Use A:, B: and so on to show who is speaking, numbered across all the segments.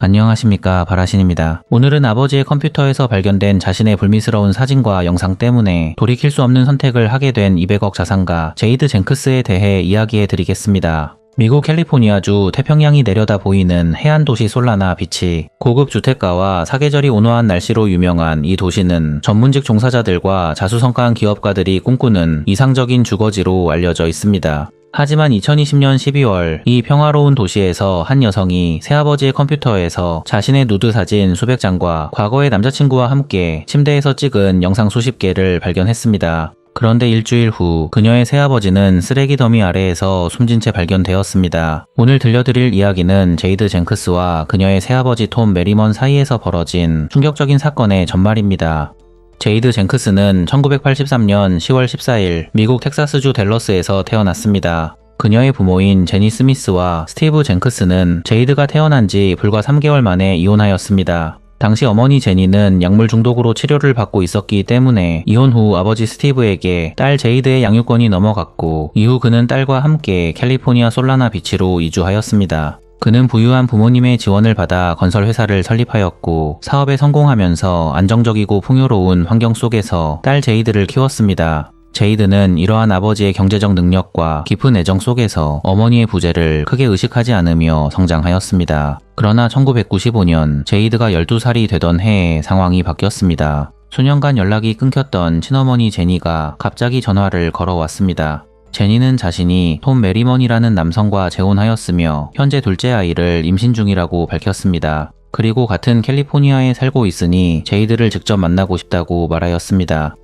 A: 안녕하십니까 바라신입니다. 오늘은 아버지의 컴퓨터에서 발견된 자신의 불미스러운 사진과 영상 때문에 돌이킬 수 없는 선택을 하게 된 200억 자산가 제이드 젠크스에 대해 이야기해 드리겠습니다. 미국 캘리포니아주 태평양이 내려다 보이는 해안 도시 솔라나 비치 고급 주택가와 사계절이 온화한 날씨로 유명한 이 도시는 전문직 종사자들과 자수성가한 기업가들이 꿈꾸는 이상적인 주거지로 알려져 있습니다. 하지만 2020년 12월 이 평화로운 도시에서 한 여성이 새아버지의 컴퓨터에서 자신의 누드 사진 수백 장과 과거의 남자친구와 함께 침대에서 찍은 영상 수십 개를 발견했습니다. 그런데 일주일 후 그녀의 새아버지는 쓰레기 더미 아래에서 숨진 채 발견되었습니다. 오늘 들려드릴 이야기는 제이드 젠크스와 그녀의 새아버지 톰 메리먼 사이에서 벌어진 충격적인 사건의 전말입니다. 제이드 젠크스는 1983년 10월 14일 미국 텍사스주 댈러스에서 태어났습니다. 그녀의 부모인 제니 스미스와 스티브 젠크스는 제이드가 태어난 지 불과 3개월 만에 이혼하였습니다. 당시 어머니 제니는 약물 중독으로 치료를 받고 있었기 때문에 이혼 후 아버지 스티브에게 딸 제이드의 양육권이 넘어갔고 이후 그는 딸과 함께 캘리포니아 솔라나 비치로 이주하였습니다. 그는 부유한 부모님의 지원을 받아 건설 회사를 설립하였고 사업에 성공하면서 안정적이고 풍요로운 환경 속에서 딸 제이드를 키웠습니다. 제이드는 이러한 아버지의 경제적 능력과 깊은 애정 속에서 어머니의 부재를 크게 의식하지 않으며 성장하였습니다. 그러나 1995년 제이드가 12살이 되던 해에 상황이 바뀌었습니다. 수년간 연락이 끊겼던 친어머니 제니가 갑자기 전화를 걸어왔습니다. 제니는 자신이 톰 메리먼이라는 남성과 재혼하였으며 현재 둘째 아이를 임신 중이라고 밝혔습니다. 그리고 같은 캘리포니아에 살고 있으니 제이드를 직접 만나고 싶다고 말하였습니다.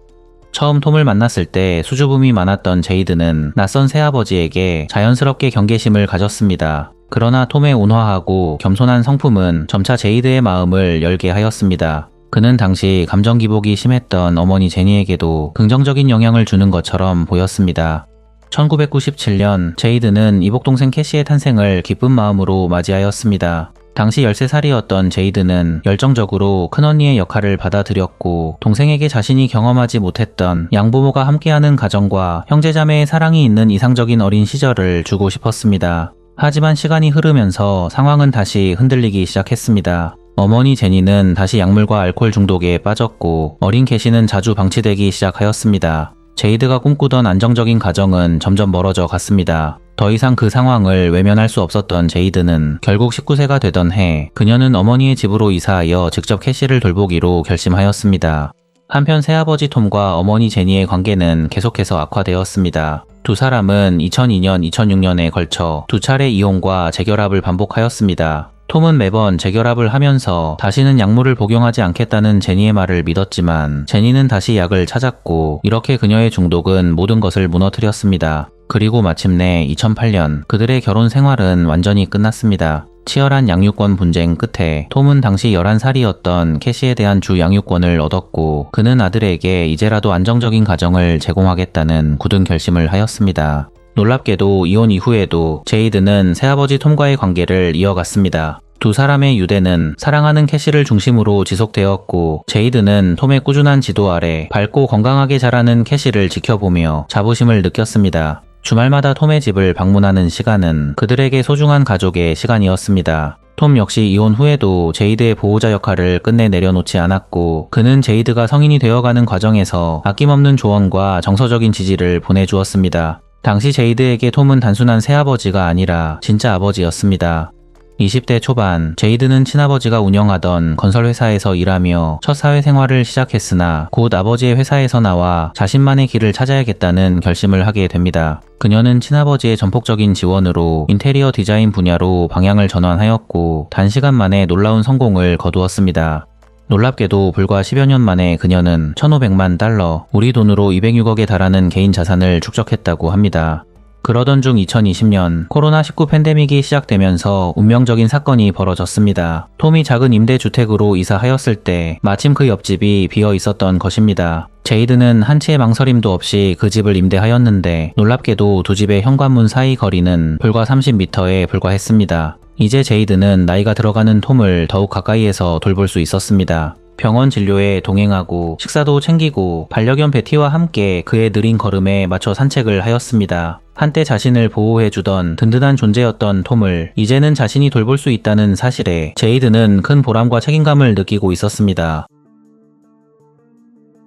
A: 처음 톰을 만났을 때 수줍음이 많았던 제이드는 낯선 새아버지에게 자연스럽게 경계심을 가졌습니다. 그러나 톰의 온화하고 겸손한 성품은 점차 제이드의 마음을 열게 하였습니다. 그는 당시 감정 기복이 심했던 어머니 제니에게도 긍정적인 영향을 주는 것처럼 보였습니다. 1997년 제이드는 이복동생 캐시의 탄생을 기쁜 마음으로 맞이하였습니다. 당시 13살이었던 제이드는 열정적으로 큰언니의 역할을 받아들였고 동생에게 자신이 경험하지 못했던 양부모가 함께하는 가정과 형제자매의 사랑이 있는 이상적인 어린 시절을 주고 싶었습니다. 하지만 시간이 흐르면서 상황은 다시 흔들리기 시작했습니다. 어머니 제니는 다시 약물과 알코올 중독에 빠졌고 어린 캐시는 자주 방치되기 시작하였습니다. 제이드가 꿈꾸던 안정적인 가정은 점점 멀어져 갔습니다. 더 이상 그 상황을 외면할 수 없었던 제이드는 결국 19세가 되던 해 그녀는 어머니의 집으로 이사하여 직접 캐시를 돌보기로 결심하였습니다. 한편 새아버지 톰과 어머니 제니의 관계는 계속해서 악화되었습니다. 두 사람은 2002년, 2006년에 걸쳐 두 차례 이혼과 재결합을 반복하였습니다. 톰은 매번 재결합을 하면서 다시는 약물을 복용하지 않겠다는 제니의 말을 믿었지만 제니는 다시 약을 찾았고 이렇게 그녀의 중독은 모든 것을 무너뜨렸습니다. 그리고 마침내 2008년 그들의 결혼 생활은 완전히 끝났습니다. 치열한 양육권 분쟁 끝에 톰은 당시 11살이었던 캐시에 대한 주 양육권을 얻었고 그는 아들에게 이제라도 안정적인 가정을 제공하겠다는 굳은 결심을 하였습니다. 놀랍게도 이혼 이후에도 제이드는 새아버지 톰과의 관계를 이어갔습니다. 두 사람의 유대는 사랑하는 캐시를 중심으로 지속되었고 제이드는 톰의 꾸준한 지도 아래 밝고 건강하게 자라는 캐시를 지켜보며 자부심을 느꼈습니다. 주말마다 톰의 집을 방문하는 시간은 그들에게 소중한 가족의 시간이었습니다. 톰 역시 이혼 후에도 제이드의 보호자 역할을 끝내 내려놓지 않았고 그는 제이드가 성인이 되어가는 과정에서 아낌없는 조언과 정서적인 지지를 보내주었습니다. 당시 제이드에게 톰은 단순한 새아버지가 아니라 진짜 아버지였습니다. 20대 초반 제이드는 친아버지가 운영하던 건설회사에서 일하며 첫 사회생활을 시작했으나 곧 아버지의 회사에서 나와 자신만의 길을 찾아야겠다는 결심을 하게 됩니다. 그녀는 친아버지의 전폭적인 지원으로 인테리어 디자인 분야로 방향을 전환하였고 단시간 만에 놀라운 성공을 거두었습니다. 놀랍게도 불과 10여 년 만에 그녀는 1,500만 달러, 우리 돈으로 206억에 달하는 개인 자산을 축적했다고 합니다. 그러던 중 2020년 코로나19 팬데믹이 시작되면서 운명적인 사건이 벌어졌습니다. 톰이 작은 임대주택으로 이사하였을 때 마침 그 옆집이 비어 있었던 것입니다. 제이드는 한치의 망설임도 없이 그 집을 임대하였는데 놀랍게도 두 집의 현관문 사이 거리는 불과 30m에 불과했습니다. 이제 제이드는 나이가 들어가는 톰을 더욱 가까이에서 돌볼 수 있었습니다. 병원 진료에 동행하고 식사도 챙기고 반려견 베티와 함께 그의 느린 걸음에 맞춰 산책을 하였습니다. 한때 자신을 보호해주던 든든한 존재였던 톰을 이제는 자신이 돌볼 수 있다는 사실에 제이드는 큰 보람과 책임감을 느끼고 있었습니다.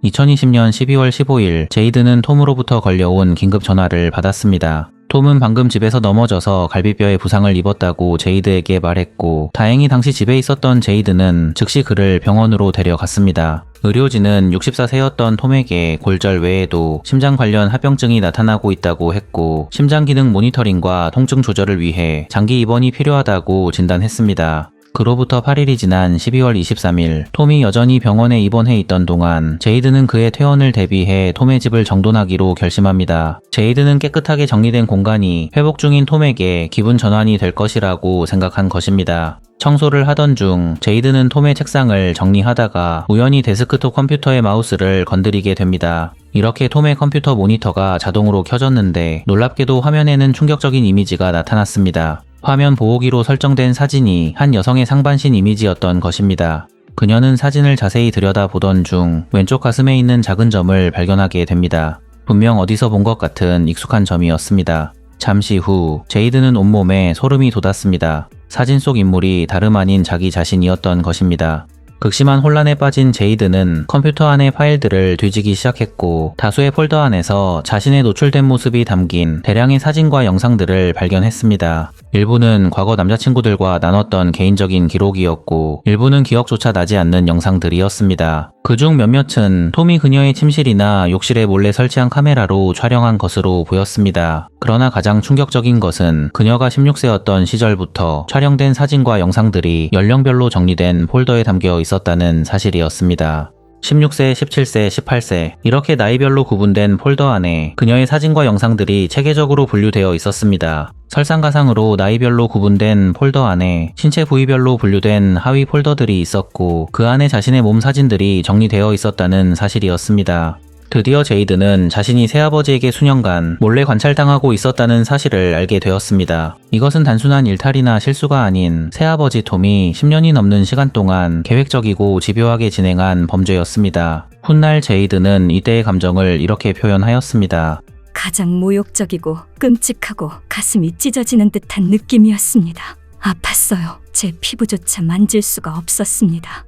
A: 2020년 12월 15일 제이드는 톰으로부터 걸려온 긴급 전화를 받았습니다. 톰은 방금 집에서 넘어져서 갈비뼈에 부상을 입었다고 제이드에게 말했고 다행히 당시 집에 있었던 제이드는 즉시 그를 병원으로 데려갔습니다. 의료진은 64세였던 톰에게 골절 외에도 심장 관련 합병증이 나타나고 있다고 했고 심장 기능 모니터링과 통증 조절을 위해 장기 입원이 필요하다고 진단했습니다. 그로부터 8일이 지난 12월 23일 톰이 여전히 병원에 입원해 있던 동안 제이드는 그의 퇴원을 대비해 톰의 집을 정돈하기로 결심합니다. 제이드는 깨끗하게 정리된 공간이 회복 중인 톰에게 기분 전환이 될 것이라고 생각한 것입니다. 청소를 하던 중 제이드는 톰의 책상을 정리하다가 우연히 데스크톱 컴퓨터의 마우스를 건드리게 됩니다. 이렇게 톰의 컴퓨터 모니터가 자동으로 켜졌는데 놀랍게도 화면에는 충격적인 이미지가 나타났습니다. 화면 보호기로 설정된 사진이 한 여성의 상반신 이미지였던 것입니다. 그녀는 사진을 자세히 들여다보던 중 왼쪽 가슴에 있는 작은 점을 발견하게 됩니다. 분명 어디서 본 것 같은 익숙한 점이었습니다. 잠시 후 제이드는 온몸에 소름이 돋았습니다. 사진 속 인물이 다름 아닌 자기 자신이었던 것입니다. 극심한 혼란에 빠진 제이드는 컴퓨터 안의 파일들을 뒤지기 시작했고 다수의 폴더 안에서 자신의 노출된 모습이 담긴 대량의 사진과 영상들을 발견했습니다. 일부는 과거 남자친구들과 나눴던 개인적인 기록이었고 일부는 기억조차 나지 않는 영상들이었습니다. 그중 몇몇은 톰이 그녀의 침실이나 욕실에 몰래 설치한 카메라로 촬영한 것으로 보였습니다. 그러나 가장 충격적인 것은 그녀가 16세였던 시절부터 촬영된 사진과 영상들이 연령별로 정리된 폴더에 담겨 있 었다는 사실이었습니다. 16세, 17세, 18세 이렇게 나이별로 구분된 폴더 안에 그녀의 사진과 영상들이 체계적으로 분류되어 있었습니다. 설상가상으로 나이별로 구분된 폴더 안에 신체 부위별로 분류된 하위 폴더들이 있었고 그 안에 자신의 몸 사진들이 정리되어 있었다는 사실이었습니다. 드디어 제이드는 자신이 새아버지에게 수년간 몰래 관찰당하고 있었다는 사실을 알게 되었습니다. 이것은 단순한 일탈이나 실수가 아닌 새아버지 톰이 10년이 넘는 시간 동안 계획적이고 집요하게 진행한 범죄였습니다. 훗날 제이드는 이때의 감정을 이렇게 표현하였습니다.
B: 가장 모욕적이고 끔찍하고 가슴이 찢어지는 듯한 느낌이었습니다. 아팠어요. 제 피부조차 만질 수가 없었습니다.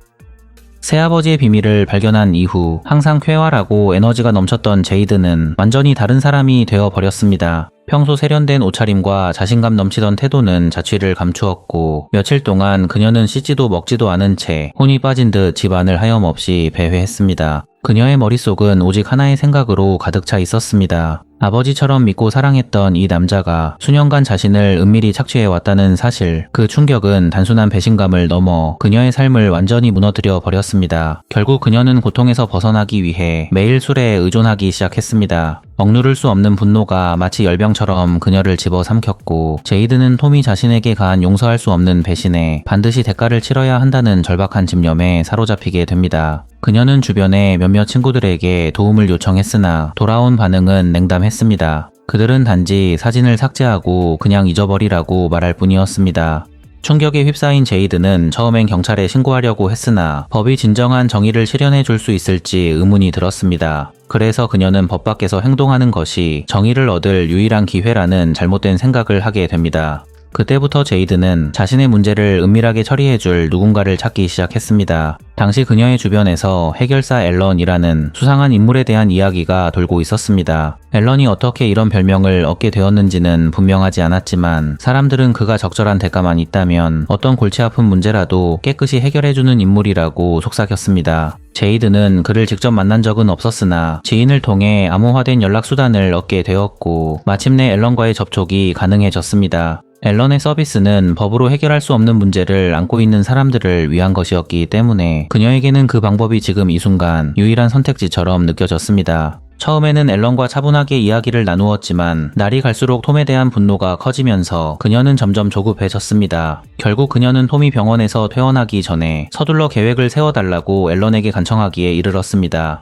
A: 새아버지의 비밀을 발견한 이후 항상 쾌활하고 에너지가 넘쳤던 제이드는 완전히 다른 사람이 되어 버렸습니다. 평소 세련된 옷차림과 자신감 넘치던 태도는 자취를 감추었고 며칠 동안 그녀는 씻지도 먹지도 않은 채 혼이 빠진 듯 집안을 하염없이 배회했습니다. 그녀의 머릿속은 오직 하나의 생각으로 가득 차 있었습니다. 아버지처럼 믿고 사랑했던 이 남자가 수년간 자신을 은밀히 착취해 왔다는 사실, 그 충격은 단순한 배신감을 넘어 그녀의 삶을 완전히 무너뜨려 버렸습니다. 결국 그녀는 고통에서 벗어나기 위해 매일 술에 의존하기 시작했습니다. 억누를 수 없는 분노가 마치 열병처럼 그녀를 집어삼켰고 제이드는 톰이 자신에게 가한 용서할 수 없는 배신에 반드시 대가를 치러야 한다는 절박한 집념에 사로잡히게 됩니다. 그녀는 주변의 몇몇 친구들에게 도움을 요청했으나 돌아온 반응은 냉담했습니다. 그들은 단지 사진을 삭제하고 그냥 잊어버리라고 말할 뿐이었습니다. 충격에 휩싸인 제이드는 처음엔 경찰에 신고하려고 했으나 법이 진정한 정의를 실현해 줄 수 있을지 의문이 들었습니다. 그래서 그녀는 법 밖에서 행동하는 것이 정의를 얻을 유일한 기회라는 잘못된 생각을 하게 됩니다. 그때부터 제이드는 자신의 문제를 은밀하게 처리해줄 누군가를 찾기 시작했습니다. 당시 그녀의 주변에서 해결사 앨런이라는 수상한 인물에 대한 이야기가 돌고 있었습니다. 앨런이 어떻게 이런 별명을 얻게 되었는지는 분명하지 않았지만 사람들은 그가 적절한 대가만 있다면 어떤 골치 아픈 문제라도 깨끗이 해결해주는 인물이라고 속삭였습니다. 제이드는 그를 직접 만난 적은 없었으나 지인을 통해 암호화된 연락 수단을 얻게 되었고 마침내 앨런과의 접촉이 가능해졌습니다. 앨런의 서비스는 법으로 해결할 수 없는 문제를 안고 있는 사람들을 위한 것이었기 때문에 그녀에게는 그 방법이 지금 이 순간 유일한 선택지처럼 느껴졌습니다. 처음에는 앨런과 차분하게 이야기를 나누었지만 날이 갈수록 톰에 대한 분노가 커지면서 그녀는 점점 조급해졌습니다. 결국 그녀는 톰이 병원에서 퇴원하기 전에 서둘러 계획을 세워달라고 앨런에게 간청하기에 이르렀습니다.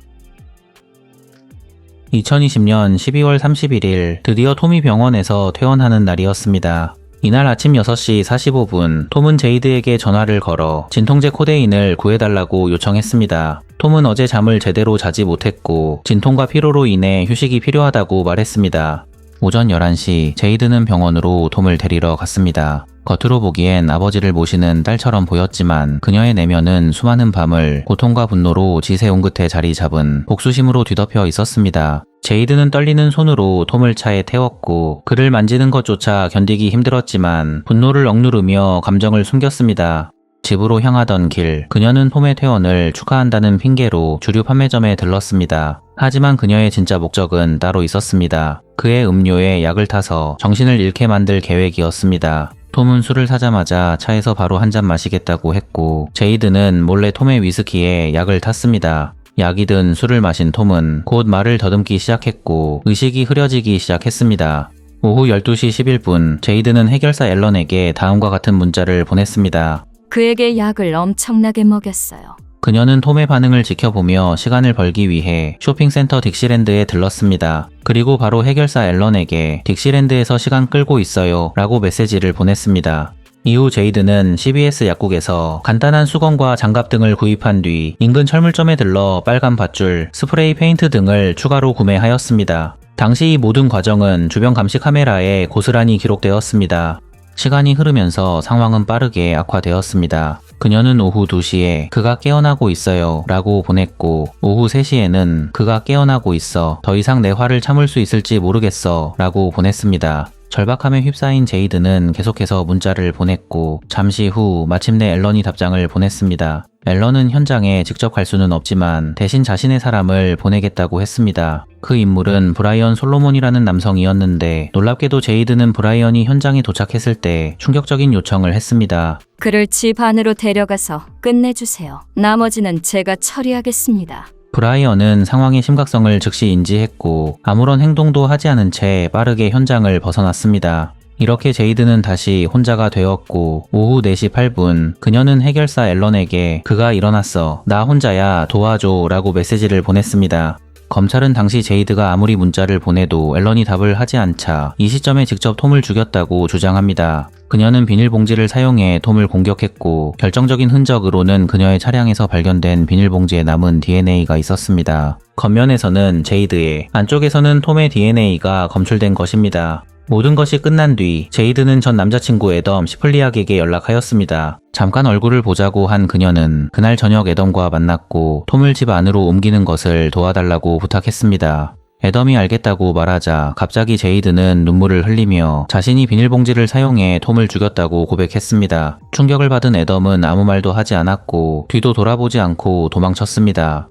A: 2020년 12월 31일 드디어 톰이 병원에서 퇴원하는 날이었습니다. 이날 아침 6시 45분 톰은 제이드에게 전화를 걸어 진통제 코데인을 구해달라고 요청했습니다. 톰은 어제 잠을 제대로 자지 못했고 진통과 피로로 인해 휴식이 필요하다고 말했습니다. 오전 11시 제이드는 병원으로 톰을 데리러 갔습니다. 겉으로 보기엔 아버지를 모시는 딸처럼 보였지만 그녀의 내면은 수많은 밤을 고통과 분노로 지새 온 끝에 자리 잡은 복수심으로 뒤덮여 있었습니다. 제이드는 떨리는 손으로 톰을 차에 태웠고 그를 만지는 것조차 견디기 힘들었지만 분노를 억누르며 감정을 숨겼습니다. 집으로 향하던 길, 그녀는 톰의 퇴원을 축하한다는 핑계로 주류 판매점에 들렀습니다. 하지만 그녀의 진짜 목적은 따로 있었습니다. 그의 음료에 약을 타서 정신을 잃게 만들 계획이었습니다. 톰은 술을 사자마자 차에서 바로 한 잔 마시겠다고 했고, 제이드는 몰래 톰의 위스키에 약을 탔습니다. 약이 든 술을 마신 톰은 곧 말을 더듬기 시작했고, 의식이 흐려지기 시작했습니다. 오후 12시 11분, 제이드는 해결사 앨런에게 다음과 같은 문자를 보냈습니다.
B: 그에게 약을 엄청나게 먹였어요.
A: 그녀는 톰의 반응을 지켜보며 시간을 벌기 위해 쇼핑센터 딕시랜드에 들렀습니다. 그리고 바로 해결사 앨런에게 딕시랜드에서 시간 끌고 있어요 라고 메시지를 보냈습니다. 이후 제이드는 CBS 약국에서 간단한 수건과 장갑 등을 구입한 뒤 인근 철물점에 들러 빨간 밧줄, 스프레이 페인트 등을 추가로 구매하였습니다. 당시 이 모든 과정은 주변 감시 카메라에 고스란히 기록되었습니다. 시간이 흐르면서 상황은 빠르게 악화되었습니다. 그녀는 오후 2시에 그가 깨어나고 있어요 라고 보냈고 오후 3시에는 그가 깨어나고 있어 더 이상 내 화를 참을 수 있을지 모르겠어 라고 보냈습니다. 절박함에 휩싸인 제이드는 계속해서 문자를 보냈고 잠시 후 마침내 앨런이 답장을 보냈습니다. 앨런은 현장에 직접 갈 수는 없지만 대신 자신의 사람을 보내겠다고 했습니다. 그 인물은 브라이언 솔로몬이라는 남성이었는데 놀랍게도 제이드는 브라이언이 현장에 도착했을 때 충격적인 요청을 했습니다.
B: 그를 집 안으로 데려가서 끝내주세요. 나머지는 제가 처리하겠습니다.
A: 브라이언은 상황의 심각성을 즉시 인지했고 아무런 행동도 하지 않은 채 빠르게 현장을 벗어났습니다. 이렇게 제이드는 다시 혼자가 되었고 오후 4시 8분 그녀는 해결사 앨런에게 그가 일어났어 나 혼자야 도와줘 라고 메시지를 보냈습니다. 검찰은 당시 제이드가 아무리 문자를 보내도 앨런이 답을 하지 않자 이 시점에 직접 톰을 죽였다고 주장합니다. 그녀는 비닐봉지를 사용해 톰을 공격했고 결정적인 흔적으로는 그녀의 차량에서 발견된 비닐봉지에 남은 DNA가 있었습니다. 겉면에서는 제이드의, 안쪽에서는 톰의 DNA가 검출된 것입니다. 모든 것이 끝난 뒤 제이드는 전 남자친구 애덤 시플리악에게 연락하였습니다. 잠깐 얼굴을 보자고 한 그녀는 그날 저녁 애덤과 만났고 톰을 집 안으로 옮기는 것을 도와달라고 부탁했습니다. 애덤이 알겠다고 말하자 갑자기 제이드는 눈물을 흘리며 자신이 비닐봉지를 사용해 톰을 죽였다고 고백했습니다. 충격을 받은 애덤은 아무 말도 하지 않았고 뒤도 돌아보지 않고 도망쳤습니다.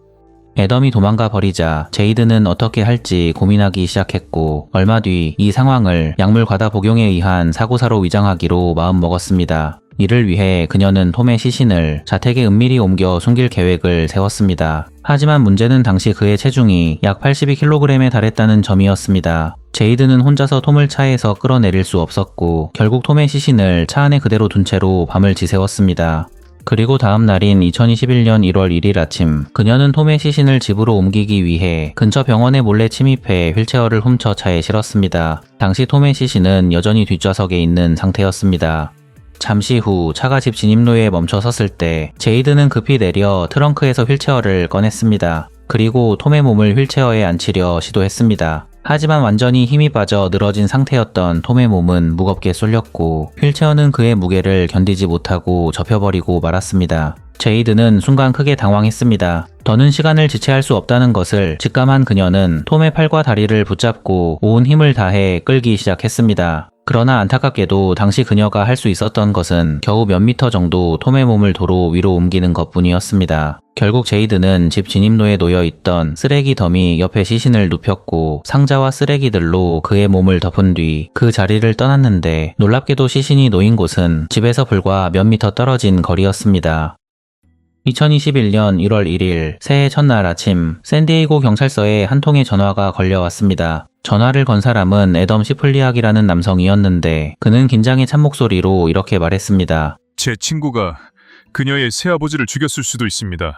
A: 애덤이 도망가 버리자 제이드는 어떻게 할지 고민하기 시작했고 얼마 뒤 이 상황을 약물 과다 복용에 의한 사고사로 위장하기로 마음먹었습니다. 이를 위해 그녀는 톰의 시신을 자택에 은밀히 옮겨 숨길 계획을 세웠습니다. 하지만 문제는 당시 그의 체중이 약 82kg에 달했다는 점이었습니다. 제이드는 혼자서 톰을 차에서 끌어내릴 수 없었고 결국 톰의 시신을 차 안에 그대로 둔 채로 밤을 지새웠습니다. 그리고 다음 날인 2021년 1월 1일 아침, 그녀는 톰의 시신을 집으로 옮기기 위해 근처 병원에 몰래 침입해 휠체어를 훔쳐 차에 실었습니다. 당시 톰의 시신은 여전히 뒷좌석에 있는 상태였습니다. 잠시 후 차가 집 진입로에 멈춰 섰을 때 제이드는 급히 내려 트렁크에서 휠체어를 꺼냈습니다. 그리고 톰의 몸을 휠체어에 앉히려 시도했습니다. 하지만 완전히 힘이 빠져 늘어진 상태였던 톰의 몸은 무겁게 쏠렸고 휠체어는 그의 무게를 견디지 못하고 접혀버리고 말았습니다. 제이드는 순간 크게 당황했습니다. 더는 시간을 지체할 수 없다는 것을 직감한 그녀는 톰의 팔과 다리를 붙잡고 온 힘을 다해 끌기 시작했습니다. 그러나 안타깝게도 당시 그녀가 할 수 있었던 것은 겨우 몇 미터 정도 톰의 몸을 도로 위로 옮기는 것 뿐이었습니다. 결국 제이드는 집 진입로에 놓여 있던 쓰레기 더미 옆에 시신을 눕혔고 상자와 쓰레기들로 그의 몸을 덮은 뒤 그 자리를 떠났는데 놀랍게도 시신이 놓인 곳은 집에서 불과 몇 미터 떨어진 거리였습니다. 2021년 1월 1일 새해 첫날 아침 샌디에이고 경찰서에 한 통의 전화가 걸려왔습니다. 전화를 건 사람은 애덤 시플리악이라는 남성이었는데 그는 긴장의 찬 목소리로 이렇게 말했습니다.
C: 제 친구가 그녀의 새아버지를 죽였을 수도 있습니다.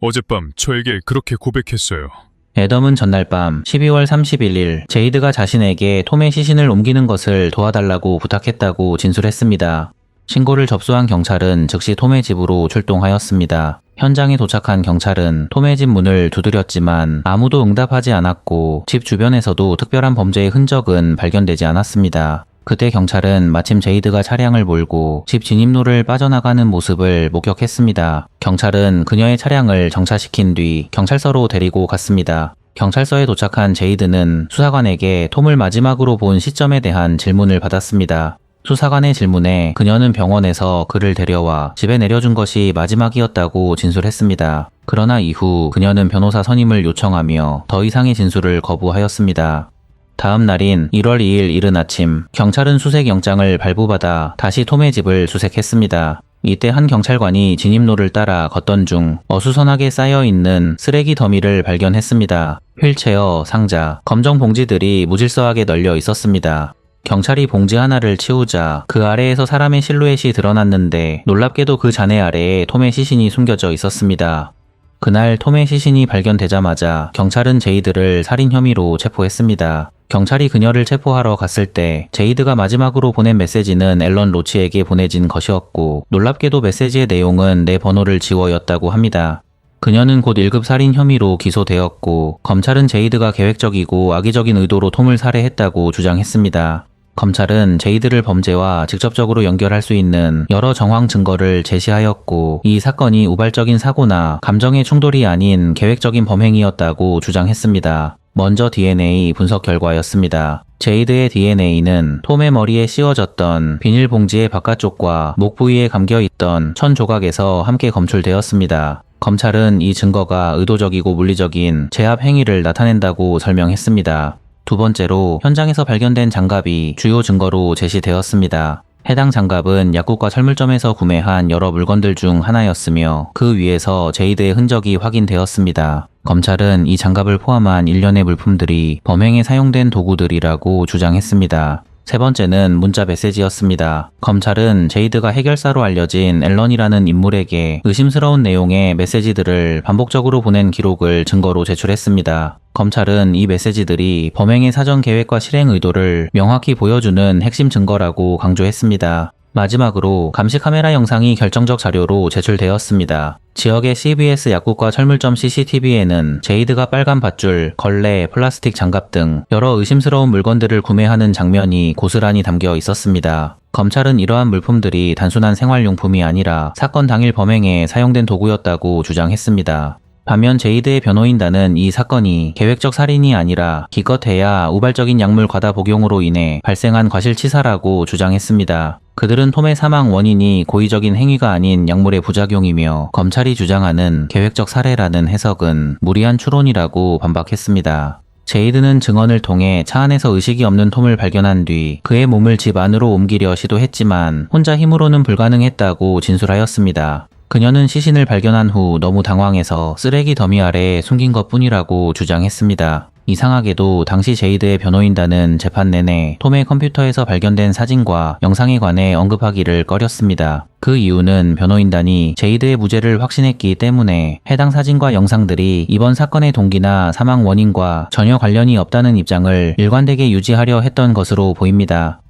C: 어젯밤 저에게 그렇게 고백했어요.
A: 애덤은 전날 밤 12월 31일 제이드가 자신에게 톰의 시신을 옮기는 것을 도와달라고 부탁했다고 진술했습니다. 신고를 접수한 경찰은 즉시 톰의 집으로 출동하였습니다. 현장에 도착한 경찰은 톰의 집 문을 두드렸지만 아무도 응답하지 않았고 집 주변에서도 특별한 범죄의 흔적은 발견되지 않았습니다. 그때 경찰은 마침 제이드가 차량을 몰고 집 진입로를 빠져나가는 모습을 목격했습니다. 경찰은 그녀의 차량을 정차시킨 뒤 경찰서로 데리고 갔습니다. 경찰서에 도착한 제이드는 수사관에게 톰을 마지막으로 본 시점에 대한 질문을 받았습니다. 수사관의 질문에 그녀는 병원에서 그를 데려와 집에 내려준 것이 마지막이었다고 진술했습니다. 그러나 이후 그녀는 변호사 선임을 요청하며 더 이상의 진술을 거부하였습니다. 다음 날인 1월 2일 이른 아침, 경찰은 수색 영장을 발부받아 다시 톰의 집을 수색했습니다. 이때 한 경찰관이 진입로를 따라 걷던 중 어수선하게 쌓여 있는 쓰레기 더미를 발견했습니다. 휠체어, 상자, 검정 봉지들이 무질서하게 널려 있었습니다. 경찰이 봉지 하나를 치우자 그 아래에서 사람의 실루엣이 드러났는데 놀랍게도 그 잔해 아래에 톰의 시신이 숨겨져 있었습니다. 그날 톰의 시신이 발견되자마자 경찰은 제이드를 살인 혐의로 체포했습니다. 경찰이 그녀를 체포하러 갔을 때 제이드가 마지막으로 보낸 메시지는 앨런 로치에게 보내진 것이었고 놀랍게도 메시지의 내용은 내 번호를 지워였다고 합니다. 그녀는 곧 1급 살인 혐의로 기소되었고 검찰은 제이드가 계획적이고 악의적인 의도로 톰을 살해했다고 주장했습니다. 검찰은 제이드를 범죄와 직접적으로 연결할 수 있는 여러 정황 증거를 제시하였고 이 사건이 우발적인 사고나 감정의 충돌이 아닌 계획적인 범행이었다고 주장했습니다. 먼저 DNA 분석 결과였습니다. 제이드의 DNA는 톰의 머리에 씌워졌던 비닐봉지의 바깥쪽과 목 부위에 감겨 있던 천 조각에서 함께 검출되었습니다. 검찰은 이 증거가 의도적이고 물리적인 제압 행위를 나타낸다고 설명했습니다. 두 번째로 현장에서 발견된 장갑이 주요 증거로 제시되었습니다. 해당 장갑은 약국과 철물점에서 구매한 여러 물건들 중 하나였으며 그 위에서 제이드의 흔적이 확인되었습니다. 검찰은 이 장갑을 포함한 일련의 물품들이 범행에 사용된 도구들이라고 주장했습니다. 세 번째는 문자 메시지였습니다. 검찰은 제이드가 해결사로 알려진 앨런이라는 인물에게 의심스러운 내용의 메시지들을 반복적으로 보낸 기록을 증거로 제출했습니다. 검찰은 이 메시지들이 범행의 사전 계획과 실행 의도를 명확히 보여주는 핵심 증거라고 강조했습니다. 마지막으로 감시 카메라 영상이 결정적 자료로 제출되었습니다. 지역의 CBS 약국과 철물점 CCTV에는 제이드가 빨간 밧줄, 걸레, 플라스틱 장갑 등 여러 의심스러운 물건들을 구매하는 장면이 고스란히 담겨 있었습니다. 검찰은 이러한 물품들이 단순한 생활용품이 아니라 사건 당일 범행에 사용된 도구였다고 주장했습니다. 반면 제이드의 변호인단은 이 사건이 계획적 살인이 아니라 기껏해야 우발적인 약물 과다 복용으로 인해 발생한 과실치사라고 주장했습니다. 그들은 톰의 사망 원인이 고의적인 행위가 아닌 약물의 부작용이며 검찰이 주장하는 계획적 살해라는 해석은 무리한 추론이라고 반박했습니다. 제이드는 증언을 통해 차 안에서 의식이 없는 톰을 발견한 뒤 그의 몸을 집 안으로 옮기려 시도했지만 혼자 힘으로는 불가능했다고 진술하였습니다. 그녀는 시신을 발견한 후 너무 당황해서 쓰레기 더미 아래에 숨긴 것 뿐이라고 주장했습니다. 이상하게도 당시 제이드의 변호인단은 재판 내내 톰의 컴퓨터에서 발견된 사진과 영상에 관해 언급하기를 꺼렸습니다. 그 이유는 변호인단이 제이드의 무죄를 확신했기 때문에 해당 사진과 영상들이 이번 사건의 동기나 사망 원인과 전혀 관련이 없다는 입장을 일관되게 유지하려 했던 것으로 보입니다.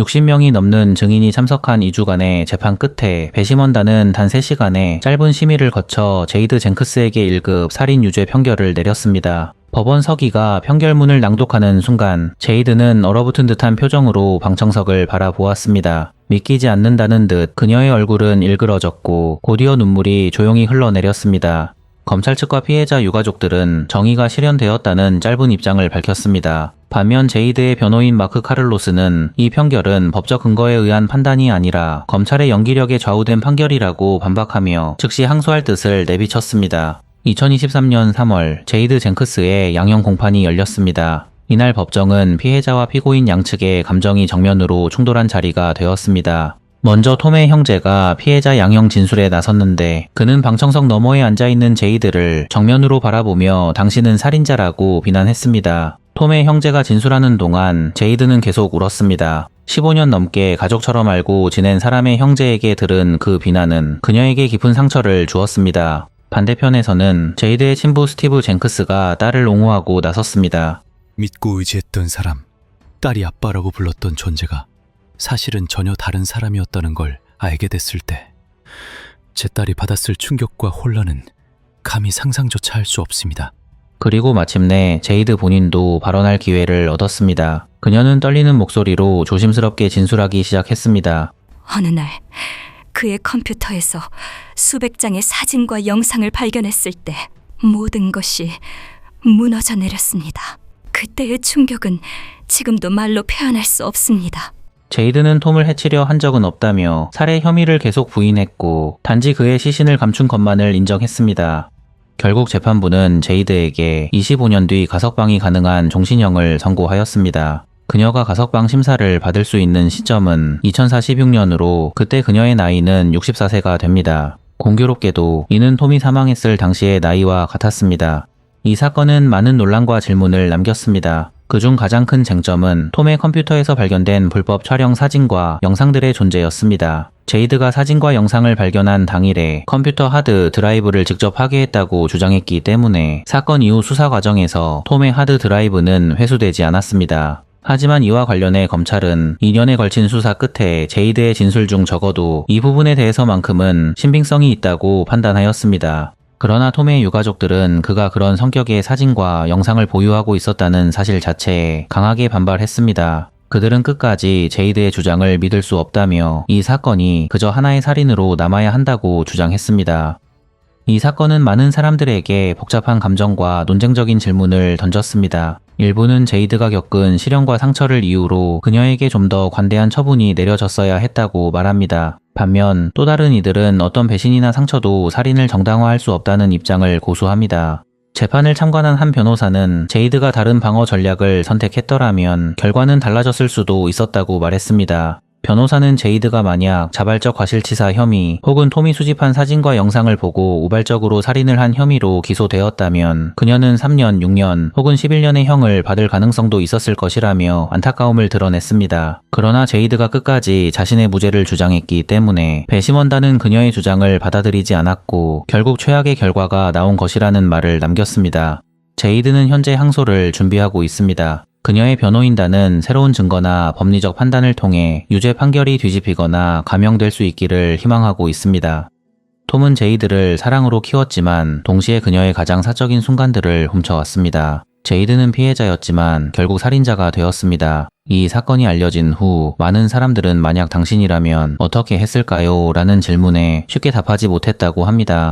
A: 60명이 넘는 증인이 참석한 2주간의 재판 끝에 배심원단은 단 3시간의 짧은 심의를 거쳐 제이드 젠크스에게 1급 살인 유죄 판결을 내렸습니다. 법원 서기가 판결문을 낭독하는 순간 제이드는 얼어붙은 듯한 표정으로 방청석을 바라보았습니다. 믿기지 않는다는 듯 그녀의 얼굴은 일그러졌고 곧이어 눈물이 조용히 흘러내렸습니다. 검찰 측과 피해자 유가족들은 정의가 실현되었다는 짧은 입장을 밝혔습니다. 반면 제이드의 변호인 마크 카를로스는 이 판결은 법적 근거에 의한 판단이 아니라 검찰의 연기력에 좌우된 판결이라고 반박하며 즉시 항소할 뜻을 내비쳤습니다. 2023년 3월 제이드 젠크스의 양형 공판이 열렸습니다. 이날 법정은 피해자와 피고인 양측의 감정이 정면으로 충돌한 자리가 되었습니다. 먼저 톰의 형제가 피해자 양형 진술에 나섰는데 그는 방청석 너머에 앉아있는 제이드를 정면으로 바라보며 당신은 살인자라고 비난했습니다. 톰의 형제가 진술하는 동안 제이드는 계속 울었습니다. 15년 넘게 가족처럼 알고 지낸 사람의 형제에게 들은 그 비난은 그녀에게 깊은 상처를 주었습니다. 반대편에서는 제이드의 친부 스티브 젠크스가 딸을 옹호하고 나섰습니다.
D: 믿고 의지했던 사람, 딸이 아빠라고 불렀던 존재가 사실은 전혀 다른 사람이었다는 걸 알게 됐을 때 제 딸이 받았을 충격과 혼란은 감히 상상조차 할 수 없습니다.
A: 그리고 마침내 제이드 본인도 발언할 기회를 얻었습니다. 그녀는 떨리는 목소리로 조심스럽게 진술하기 시작했습니다.
B: 어느 날 그의 컴퓨터에서 수백 장의 사진과 영상을 발견했을 때 모든 것이 무너져 내렸습니다. 그때의 충격은 지금도 말로 표현할 수 없습니다.
A: 제이드는 톰을 해치려 한 적은 없다며 살해 혐의를 계속 부인했고 단지 그의 시신을 감춘 것만을 인정했습니다. 결국 재판부는 제이드에게 25년 뒤 가석방이 가능한 종신형을 선고하였습니다. 그녀가 가석방 심사를 받을 수 있는 시점은 2046년으로 그때 그녀의 나이는 64세가 됩니다. 공교롭게도 이는 톰이 사망했을 당시의 나이와 같았습니다. 이 사건은 많은 논란과 질문을 남겼습니다. 그중 가장 큰 쟁점은 톰의 컴퓨터에서 발견된 불법 촬영 사진과 영상들의 존재였습니다. 제이드가 사진과 영상을 발견한 당일에 컴퓨터 하드 드라이브를 직접 파괴했다고 주장했기 때문에 사건 이후 수사 과정에서 톰의 하드 드라이브는 회수되지 않았습니다. 하지만 이와 관련해 검찰은 2년에 걸친 수사 끝에 제이드의 진술 중 적어도 이 부분에 대해서만큼은 신빙성이 있다고 판단하였습니다. 그러나 톰의 유가족들은 그가 그런 성격의 사진과 영상을 보유하고 있었다는 사실 자체에 강하게 반발했습니다. 그들은 끝까지 제이드의 주장을 믿을 수 없다며 이 사건이 그저 하나의 살인으로 남아야 한다고 주장했습니다. 이 사건은 많은 사람들에게 복잡한 감정과 논쟁적인 질문을 던졌습니다. 일부는 제이드가 겪은 시련과 상처를 이유로 그녀에게 좀 더 관대한 처분이 내려졌어야 했다고 말합니다. 반면 또 다른 이들은 어떤 배신이나 상처도 살인을 정당화할 수 없다는 입장을 고수합니다. 재판을 참관한 한 변호사는 제이드가 다른 방어 전략을 선택했더라면 결과는 달라졌을 수도 있었다고 말했습니다. 변호사는 제이드가 만약 자발적 과실치사 혐의 혹은 톰이 수집한 사진과 영상을 보고 우발적으로 살인을 한 혐의로 기소되었다면 그녀는 3년, 6년 혹은 11년의 형을 받을 가능성도 있었을 것이라며 안타까움을 드러냈습니다. 그러나 제이드가 끝까지 자신의 무죄를 주장했기 때문에 배심원단은 그녀의 주장을 받아들이지 않았고 결국 최악의 결과가 나온 것이라는 말을 남겼습니다. 제이드는 현재 항소를 준비하고 있습니다. 그녀의 변호인단은 새로운 증거나 법리적 판단을 통해 유죄 판결이 뒤집히거나 감형될 수 있기를 희망하고 있습니다. 톰은 제이드를 사랑으로 키웠지만 동시에 그녀의 가장 사적인 순간들을 훔쳐왔습니다. 제이드는 피해자였지만 결국 살인자가 되었습니다. 이 사건이 알려진 후 많은 사람들은 만약 당신이라면 어떻게 했을까요? 라는 질문에 쉽게 답하지 못했다고 합니다.